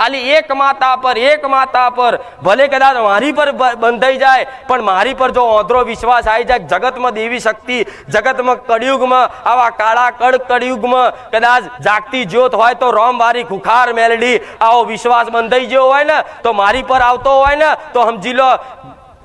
ખાલી એક માતા પર, એક માતા પર. ભલે કદાચ મારી પર બંધાઈ જાય, પણ મારી પર જો ઓંધળો વિશ્વાસ આવી જાય જગતમાં દેવી શક્તિ, જગતમાં કળિયુગમાં આવા કાળા કડ કળિયુગમાં કદાચ જાગતી જ્યોત હોય તો રોમવારી ખુખાર મેલડી આવો વિશ્વાસ બંધાઈ ગયો હોય ને, તો મારી પર આવતો હોય ને, તો સમજી લો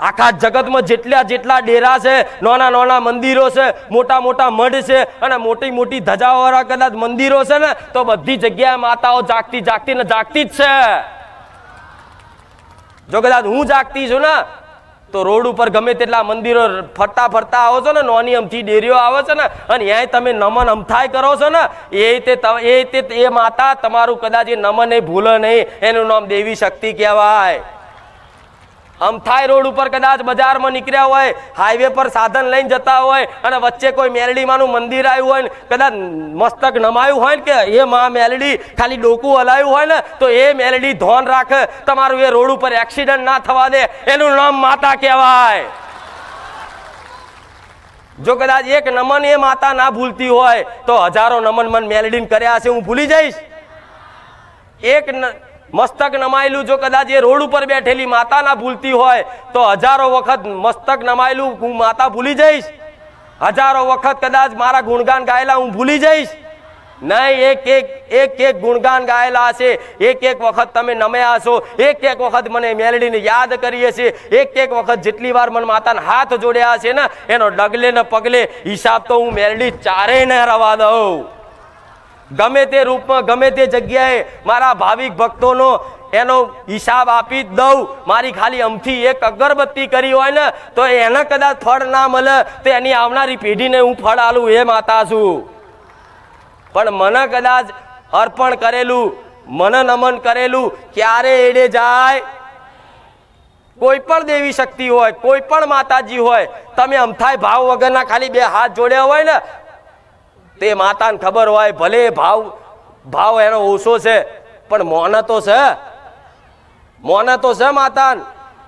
આખા જગતમાં જેટલા જેટલા ડેરા છે, નાના નાના મંદિરો છે, મોટા મોટા મઢ છે અને મોટી મોટી ધજાવાળા કદાચ મંદિરો છે ને, તો બધી જગ્યાએ માતાઓ જાગતી જાગતી ને જાગતી જ છે. જો કદાચ હું જાગતી છું ને, તો રોડ ઉપર ગમે તેટલા મંદિરો ફરતા ફરતા આવો છો ને, નોની અમથી ડેરીઓ આવે છે ને, અને ત્યાં તમે નમન અમથાય કરો છો ને, એ રીતે એ રીતે એ માતા તમારું કદાચ એ નમન એ ભૂલે નહીં, એનું નામ દેવી શક્તિ કહેવાય. અમથાઈ રોડ ઉપર કદાચ બજારમાં નીકળ્યા હોય હાઈવે પર સાધન લઈને જતા હોય અને વચ્ચે કોઈ મેલડીમાંનું મંદિર આવ્યું હોય ને, કદાચ મસ્તક નમાયું હોય ને કે એ માં મેલડી ખાલી ડોકું હલાયું હોય ને, તો એ મેલડી ધોન રાખે. તમારું એ રોડ ઉપર એક્સિડન્ટ ના થવા દે. એનું નામ માતા કહેવાય. જો કદાચ એક નમન એ માતા ના ભૂલતી હોય, તો હજારો નમન મન મેલડીને કર્યા છે, હું ભૂલી જઈશ. એક મસ્તક નમાયેલું જો કદાચ એ રોડ ઉપર બેઠેલી માતા ના ભૂલતી હોય, તો હજારો વખત મસ્તક નમાયેલું હું માતા ભૂલી જઈશ. હજારો વખત કદાચ મારા ગુણગાન ગાયેલા હું ભૂલી જઈશ. નહીં, એક એક એક એક ગુણગાન ગાયેલા છે એક એક વખત તમે નમ્યા છો એક એક વખત મને મેલડીને યાદ કરીએ છીએ એક એક વખત જેટલી વાર મને માતાના હાથ જોડ્યા છે ને, એનો ડગલે ને પગલે હિસાબ તો હું મેલડી ચારેય ન રવા દઉં. ગમે તે રૂપમાં, ગમે તે જગ્યાએ મારા ભાવિક ભક્તોનો એનો હિસાબ આપી દઉં. મારી ખાલી અમથી એક અગરબત્તી કરી હોય ને, તો એને કદાચ ફળ ના મળે, તો એની આવનારી પેઢીને હું ફળ આલું એ માતા છું. પણ મને કદાચ અર્પણ કરેલું, મને નમન કરેલું, ક્યારે એડે જાય? કોઈ પણ દેવી શક્તિ હોય, કોઈ પણ માતાજી હોય, તમે અમથાય ભાવ વગરના ખાલી બે હાથ જોડ્યા હોય ને તે માતાને ખબર હોય, ભલે ભાવ ભાવ એનો ઓછો છે, પણ મોન તો છે. મોન તો છે માતા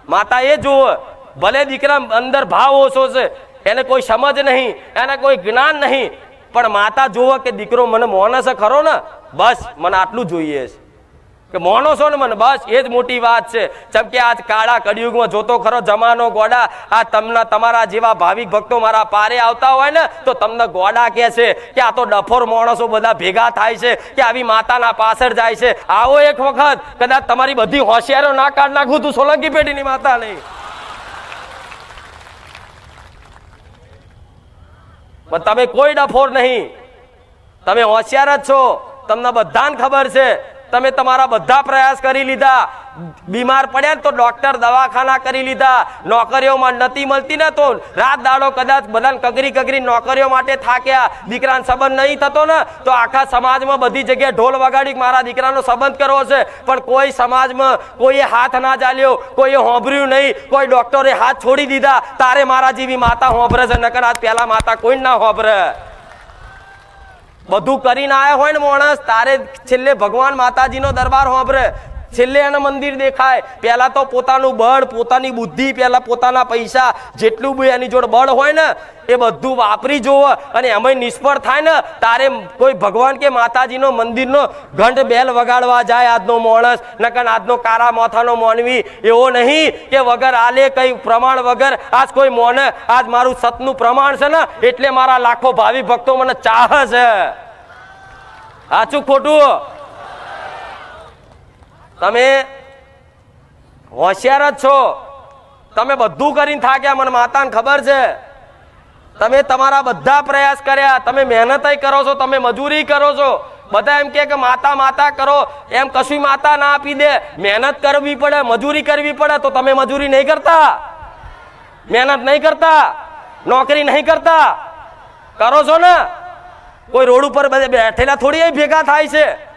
માતા એ જુઓ, ભલે દીકરા અંદર ભાવ ઓછો છે, એને કોઈ સમજ નહીં, એને કોઈ જ્ઞાન નહીં, પણ માતા જુઓ કે દીકરો મને મોન છે ખરો ને? બસ, મને આટલું જોઈએ છે. કે મોનો છો ને મને? બસ, એ જ મોટી વાત છે. જેમ કે આજ કાળા કળિયુગમાં જોતો ખરો જમાનો ગોડા. આ તમને તમારા જેવા ભાવિક ભક્તો મારા પારે આવતા હોય ને, તો તમને ગોડા કહે છે કે આ તો ડફોર માણસો બધા ભેગા થાય છે, કે આવી માતાના પાછળ જાય છે. આવો એક વખત, કદાચ તમારી બધી હોશિયારો ના કાઢ નાખું તું સોલંકી પેઢીની માતા નહીં પણ તમે કોઈ ડફોર નહીં. તમે હોશિયાર જ છો. તમને બધાને ખબર છે તમે તમારા બધા પ્રયાસ કરી લીધા. બીમાર પડ્યા ને તો ડોક્ટર દવાખાના કરી લીધા. નોકરીઓમાં નથી મળતી ને તો રાત દાડો કદાચ બધાને કગરી કગરી નોકરીઓ માટે થાક્યા. દીકરાનો સંબંધ નહીં થતો ને તો આખા સમાજમાં બધી જગ્યાએ ઢોલ વગાડી મારા દીકરાનો સંબંધ કરવો છે. પણ કોઈ સમાજમાં કોઈએ હાથ ના ચાલ્યો, કોઈએ હોંભર્યું નહીં, કોઈ ડોક્ટરે હાથ છોડી દીધા. તારે મારા જેવી માતા હોંભરે છે, નકર આજ પહેલાં માતા કોઈ ના હોંભરે. બધું કરીને આવ્યા હોય ને માણસ તારે છેલ્લે ભગવાન માતાજીનો દરબાર હોંભરે. છેલ્લે એના મંદિર દેખાય. પહેલાં તો પોતાનું બળ, પોતાની બુદ્ધિ, પહેલાં પોતાના પૈસા, જેટલું બી એની જોડે બળ હોય ને, એ બધું વાપરી જુઓ અને એમાંય નિષ્ફળ થાય ને, તારે કોઈ ભગવાન કે માતાજીનો મંદિરનો ઘંટ બેલ વગાડવા જાય આજનો માણસ, નકર આજનો કારા માથાનો માનવી. એવો નહીં કે વગર આલે કઈ પ્રમાણ વગર, આજ કોઈ મોને, આજ મારું સતનું પ્રમાણ છે ને, એટલે મારા લાખો ભાવિ ભક્તો મને ચાહ છે. આચું ખોટું? તમે હોશિયાર જ છો. તમે બધું કરીને થાક્યા, મને માતાને ખબર છે. તમે તમારા બધા પ્રયાસ કર્યા. તમે મહેનત કરો છો, તમે મજૂરી કરો છો. બધા એમ કે માતા માતા કરો. એમ કશું માતા ના આપી દે. મહેનત કરવી પડે, મજૂરી કરવી પડે, તો તમે મજૂરી નહીં કરતા. મહેનત નહીં કરતા. નોકરી નહીં કરતા. કરો છો ને? કોઈ રોડ ઉપર બેઠેલા થોડી ભેગા થાય છે.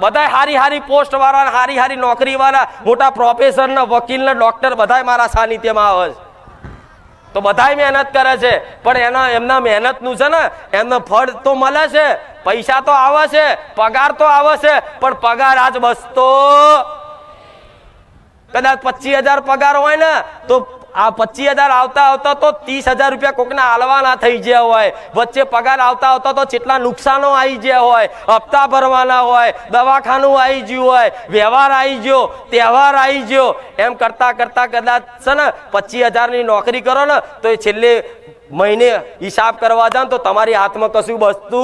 બધા હારી હારી પોસ્ટ વાળા હારી હારી નોકરી વાળા મોટા પ્રોફેસર ને વકીલ ને ડોક્ટર બધાય મારા સાનિધ્યમાં આવે છે. તો બધાય મહેનત કરે છે. પણ એના, એમના મહેનતનું છે ને, એમને ફળ તો મળે છે, પૈસા તો આવે છે, પગાર તો આવે છે, પણ પગાર આજ બસતો. કદાચ પચીસ હજાર પગાર હોય ને, તો આ પચીસ હજાર આવતા આવતા તો ત્રીસ હજાર રૂપિયા કોકના હાલવાના થઈ ગયા હોય. વચ્ચે પગાર આવતા આવતા તો કેટલા નુકસાનો આવી ગયા હોય, હપ્તા ભરવાના હોય, દવાખાનું આવી ગયું હોય, વ્યવહાર આવી ગયો, તહેવાર આવી ગયો, એમ કરતા કરતા કદાચ છે ને પચીસ હજારની નોકરી કરો ને, તો એ છેલ્લે મહિને હિસાબ કરવા જાઓ તો તમારી હાથમાં કશું વસ્તુ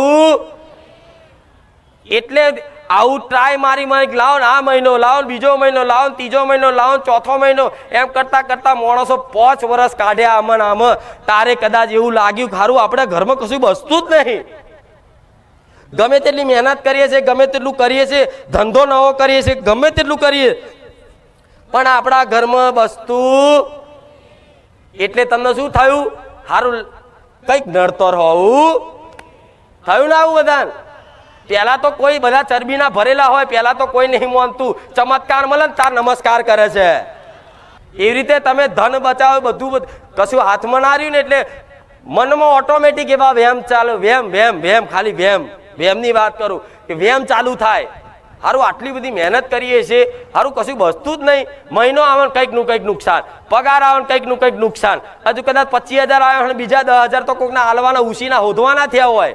એટલે આવું ટ્રાય મારી મારી લાવો ને, આ મહિનો લાવો ને, બીજો મહિનો લાવો ને, ત્રીજો મહિનો લાવો ને, ચોથો મહિનો, એમ કરતાં કરતાં માણસો પાંચ વર્ષ કાઢ્યા આમાં આમાં. તારે કદાચ એવું લાગ્યું ખારું આપણે ઘરમાં કશું બસતું જ નહીં. ગમે તેટલી મહેનત કરીએ છીએ, ગમે તેટલું કરીએ છીએ, ધંધો નવો કરીએ છીએ, ગમે તેટલું કરીએ. પણ આપણા ઘરમાં બસતું એટલે તમને શું થયું? સારું કંઈક નડતર હોવું. થયું ને આવું બધા પેલા તો કોઈ બધા ચરબીના ભરેલા હોય પહેલાં તો કોઈ નહીં માનતું. ચમત્કાર મળે ને તાર નમસ્કાર કરે છે. એવી રીતે તમે ધન બચાવો, બધું કશું હાથમાં ના રહ્યું ને એટલે મનમાં ઓટોમેટિક એવા વેમ ચાલુ વેમ વેમ વેમ ખાલી વેમ વેમની વાત કરું કે વેમ ચાલુ થાય. હારું, આટલી બધી મહેનત કરીએ છીએ. હારું, કશું બસતું જ નહીં. મહિનો આવે કંઈકનું કંઈક નુકસાન. પગાર આવે કંઈકનું કંઈક નુકસાન. હજુ કદાચ પચીસ હજાર આવે બીજા દસ હજાર તો કોઈકના હાલવાના ઉસીના હોધવાના થયા હોય.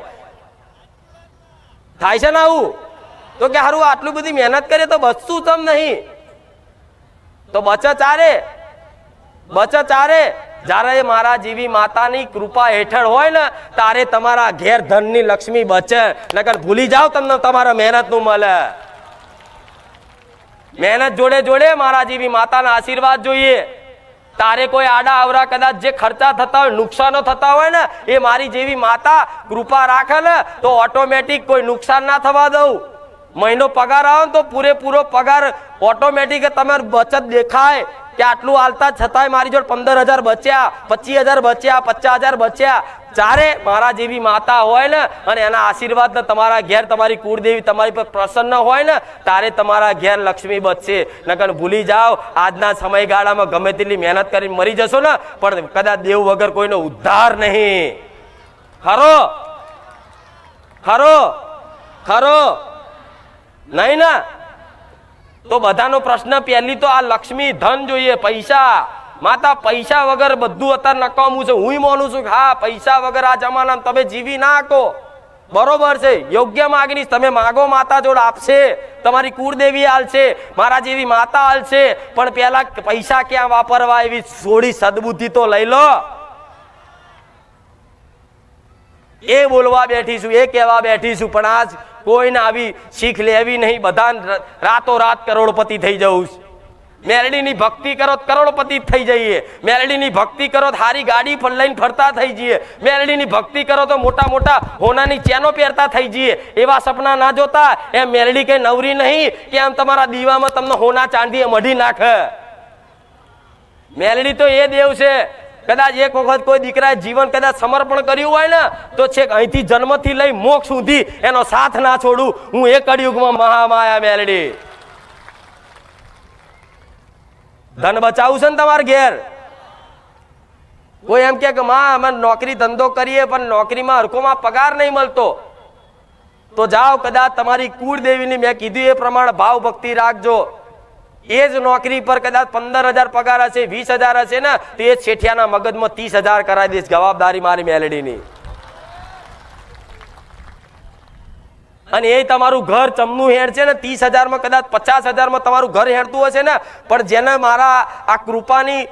થાય છે ને આવું? તો કે સારું આટલું બધી મહેનત કરીએ તો બચતું તમ નહીં. તો બચત ચારે. બચત ચારે. જ્યારે મારા જેવી માતાની કૃપા હેઠળ હોય ને, તારે તમારા ઘેર ધનની લક્ષ્મી બચે. નકર ભૂલી જાઓ તમને તમારા મહેનતનું મળે મહેનત જોડે જોડે મારા જેવી માતાના આશીર્વાદ જોઈએ. તારે કોઈ આડા આવરા કદાચ જે ખર્ચા થતા હોય, નુકસાનો થતા હોય ને, એ મારી જેવી માતા કૃપા રાખે ને, તો ઓટોમેટિક કોઈ નુકસાન ના થવા દઉં. મહિનો પગાર આવે તો પૂરેપૂરો પગાર ઓટોમેટિક તમારે બચત દેખાય. કે આટલું હાલતા છતાંય મારી જોડે પંદર હજાર બચ્યા, પચીસ હજાર બચ્યા, પચાસ હજાર બચ્યા. ચારે મારા જેવી માતા હોય ને, અને એના આશીર્વાદ તમારા ઘેર તમારી કુળદેવી તમારી પર પ્રસન્ન હોય ને, તારે તમારા ઘેર લક્ષ્મી બચશે નકર ભૂલી જાઓ, આજના સમયગાળામાં ગમે તેટલી મહેનત કરીને મરી જશો ને, પણ કદાચ દેવ વગર કોઈનો ઉદ્ધાર નહીં. હરો હરો હરો. નહીં ના? તો બધાનો પ્રશ્ન પહેલી તો આ લક્ષ્મી ધન જોઈએ, પૈસા. માતા, પૈસા વગર બધું અત્યારે નકામું છે. હું માનું છું હા, પૈસા વગર આ જમાનામાં તમે જીવી ના શકો. બરોબર છે. યોગ્ય માગણી તમે માગો માતા જોડ આપશે. તમારી કુળદેવી હાલશે મારા જેવી માતા હાલશે પણ પેલા પૈસા ક્યાં વાપરવા એવી થોડી સદબુદ્ધિ તો લઈ લો. એ બોલવા બેઠીશું એ કહેવા બેઠીશું પણ આજ કોઈને આવી શીખ લેવી નહીં. બધા રાતો રાત કરોડપતિ થઈ જવું છે. મેલડીની ભક્તિ કરો કરોડપતિ થઈ જઈએ. મેલડીની ભક્તિ કરો સારી ગાડી પર લઈને ફરતા થઈ જઈએ. મેલડીની ભક્તિ કરો તો મોટા મોટા હોનાની ચેનો પહેરતા થઈ જઈએ. એવા સપના ના જોતા. એમ મેલડી કઈ નવરી નહીં, કે આમ તમારા દીવામાં તમને હોના ચાંદી મઢી નાખે. મેલડી તો એ દેવ છે, કદાચ એક વખત કોઈ દીકરાએ જીવન કદાચ સમર્પણ કર્યું હોય ને, તો છેક અહીંથી જન્મથી લઈ મોક્ષ સુધી એનો સાથ ના છોડું. હું એ કળિયુગમાં મહામાયા મેલડી ધન બચાવું છે ને તમારે ઘેર? કોઈ એમ કે, માં, અમે નોકરી ધંધો કરીએ, પણ નોકરીમાં હરખોમાં પગાર નહીં મળતો. તો જાઓ, કદાચ તમારી કુળદેવીની મેં કીધું એ પ્રમાણે ભાવ ભક્તિ રાખજો. એ જ નોકરી પર કદાચ પંદર હજાર પગાર હશે, વીસ હજાર હશે ને, તો એ છેઠિયાના મગજમાં ત્રીસ હજાર કરાવી દઈશ, જવાબદારી મારી મેલેડીની. અને એ તમારું ઘર ચમનું હેડ છે ને, ત્રીસ હજારમાં કદાચ પચાસ હજારમાં તમારું ઘર હેડતું હશે ને, પણ જેને મારા આ કૃપાની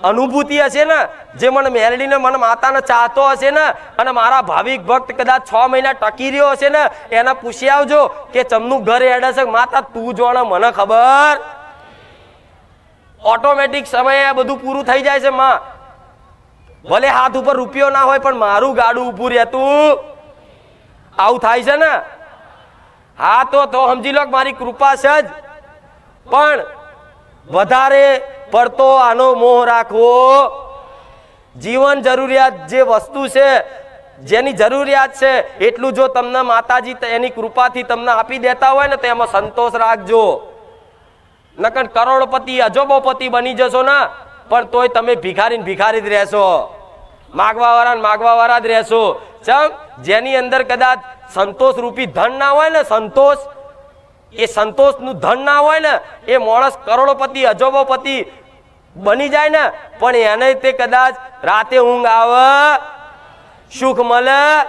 અનુભૂતિ હશે ને, જે મને મેલડીને મને માતાને ચાહતો હશે ને, અને મારા ભાવિક ભક્ત કદાચ છ મહિના ટકી રહ્યો હશે ને, એને પૂછી આવજો કે ચમનું ઘર હેડે છે માતા, તું જોણે મને ખબર? ઓટોમેટિક સમયે બધું પૂરું થઈ જાય છે, માં. ભલે હાથ ઉપર રૂપિયો ના હોય, પણ મારું ગાડું ઊભું રહેતું. આવું થાય છે ને? હા તો તો સમજી લો મારી કૃપા છે જ. પણ વધારે પડતો આનો મોહ રાખવો. જીવન જરૂરિયાત જે વસ્તુ છે, જેની જરૂરિયાત છે, એટલું જો તમને માતાજી એની કૃપાથી તમને આપી દેતા હોય ને, તો એમાં સંતોષ રાખજો. નકર કરોડપતિ, અજોબોપતિ બની જશો ને, પણ તોય તમે ભિખારી ભિખારી જ રહેશો. માગવા વાળા માગવા વાળા જ રહેશો. ચમ? જેની અંદર કદાચ સંતોષ રૂપી ધન ના હોય ને, સંતોષ, એ સંતોષનું ધન ના હોય ને, એ માણસ કરોડોપતિ, અજોબોપતિ બની જાય ને, પણ એને તે કદાચ રાતે ઊંઘ આવે, સુખ મળે.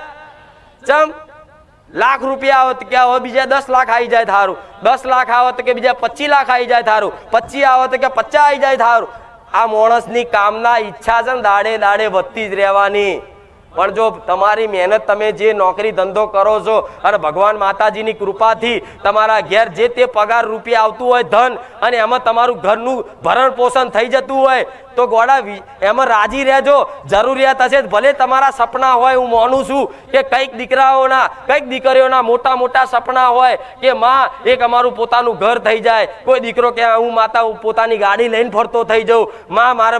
ચમ? લાખ રૂપિયા આવત કે હવે બીજા દસ લાખ આવી જાય થારું. દસ લાખ આવે તો કે બીજા પચીસ લાખ આવી જાય થારું. પચીસ આવે તો કે પચાસ આવી જાય થારું. આ માણસની કામના ઈચ્છા છે ને દાડે દાડે વધતી જ રહેવાની. પણ જો તમારી મહેનત તમે જે નોકરી ધંધો કરો છો અને ભગવાન માતાજીની કૃપાથી તમારા ઘેર જે તે પગાર રૂપિયા આવતું હોય ધન અને એમાં તમારું ઘરનું ભરણ પોષણ થઈ જતું હોય, તો ગોડા એમાં રાજી રહેજો. જરૂરિયાત હશે ભલે તમારા સપના હોય હું માનું છું કે કંઈક દીકરાઓના, કંઈક દીકરીઓના મોટા મોટા સપના હોય કે માં, એક અમારું પોતાનું ઘર થઈ જાય. કોઈ દીકરો કે હું માતા પોતાની ગાડી લઈને ફરતો થઈ જાઉં. માં, મારે